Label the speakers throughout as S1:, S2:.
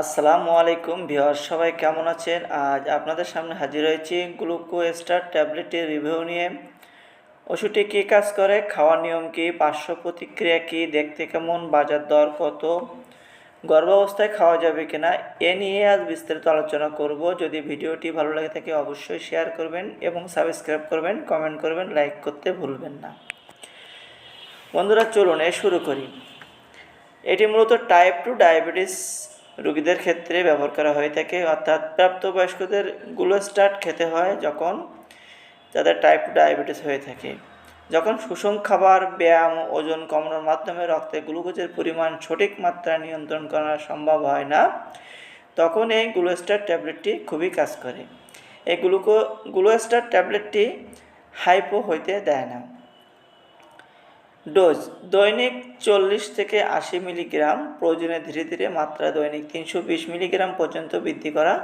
S1: আসসালামু আলাইকুম ভিওয়ার সবাই কেমন আছেন? আজ আপনাদের সামনে হাজির হয়েছি গ্লুকো স্টার ট্যাবলেটের রিভিউ নিয়ে। ওষুধটি কী কাজ করে? খাওয়ার নিয়ম কী? পার্শ্ব প্রতিক্রিয়া কী? দেখতে কেমন? বাজার দর কত? গর্ভাবস্থায় খাওয়া যাবে কিনা? এ নিয়ে আজ বিস্তারিত আলোচনা করব। যদি ভিডিওটি ভালো লাগে থাকে অবশ্যই শেয়ার করবেন এবং সাবস্ক্রাইব করবেন, কমেন্ট করবেন, লাইক করতে ভুলবেন না। বন্ধুরা, চলুন এ শুরু করি। এটি মূলত টাইপ টু ডায়াবেটিস রোগীদের ক্ষেত্রে ব্যবহার করা হয়ে থাকে। অর্থাৎ প্রাপ্তবয়স্কদের গ্লুস্টার্ট খেতে হয় যখন যাদের টাইপ টু ডায়াবেটিস হয়ে থাকে। যখন সুষম খাবার, ব্যায়াম, ওজন কমানোর মাধ্যমে রক্তে গ্লুকোজের পরিমাণ সঠিক মাত্রা নিয়ন্ত্রণ করা সম্ভব হয় না, তখন এই গ্লুস্টার ট্যাবলেটটি খুবই কাজ করে। এই গ্লুকো গ্লুস্টার ট্যাবলেটটি হাইপো হইতে দেয় না। ডোজ, দৈনিক চল্লিশ থেকে আশি মিলিগ্রাম, প্রয়োজনে ধীরে ধীরে মাত্রা দৈনিক তিনশো বিশ মিলিগ্রাম পর্যন্ত বৃদ্ধি করা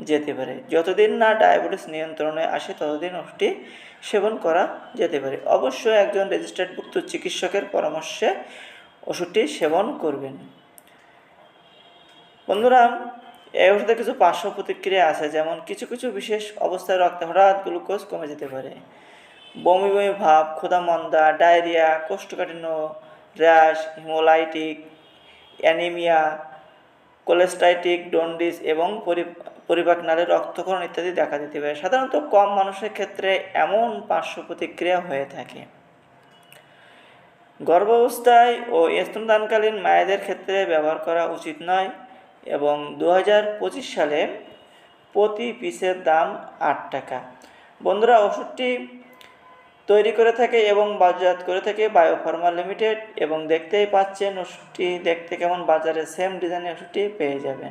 S1: যেতে পারে। যতদিন না ডায়াবেটিস নিয়ন্ত্রণে আসে, ততদিন ওষুধটি সেবন করা যেতে পারে। অবশ্যই একজন রেজিস্টার্ডভুক্ত চিকিৎসকের পরামর্শে ওষুধটি সেবন করবেন। বন্ধুরা, এই ওষুধে কিছু পার্শ্ব প্রতিক্রিয়া আছে, যেমন কিছু কিছু বিশেষ অবস্থায় রক্তে হঠাৎ গ্লুকোজ কমে যেতে পারে। বমি বমি ভাব ক্ষুধামন্দা ডায়রিয়া, কোষ্ঠকাঠিন্য, rash, haemolytic, anaemia, cholestatic, jaundice এবং পরি- পরিপাক নালে রক্তক্ষরণ ইত্যাদি দেখা দিতে পারে। সাধারণত কম মানুষের ক্ষেত্রে এমন পার্শ্ব প্রতিক্রিয়া হয়ে থাকে। গর্ভাবস্থায় ও স্তনদানকালীন মায়েদের ক্ষেত্রে ব্যবহার করা উচিত নয় এবং দু হাজার পঁচিশ সালে প্রতি পিসের দাম আট টাকা। বন্ধুরা, ওষুধটি তৈরি করে থাকে এবং বাজারজাত করে থাকে বায়োফার্মা লিমিটেড এবং দেখতেই পাচ্ছেন ওষুধটি দেখতে কেমন বাজারে সেম ডিজাইনের ওষুধটি পেয়ে যাবেন।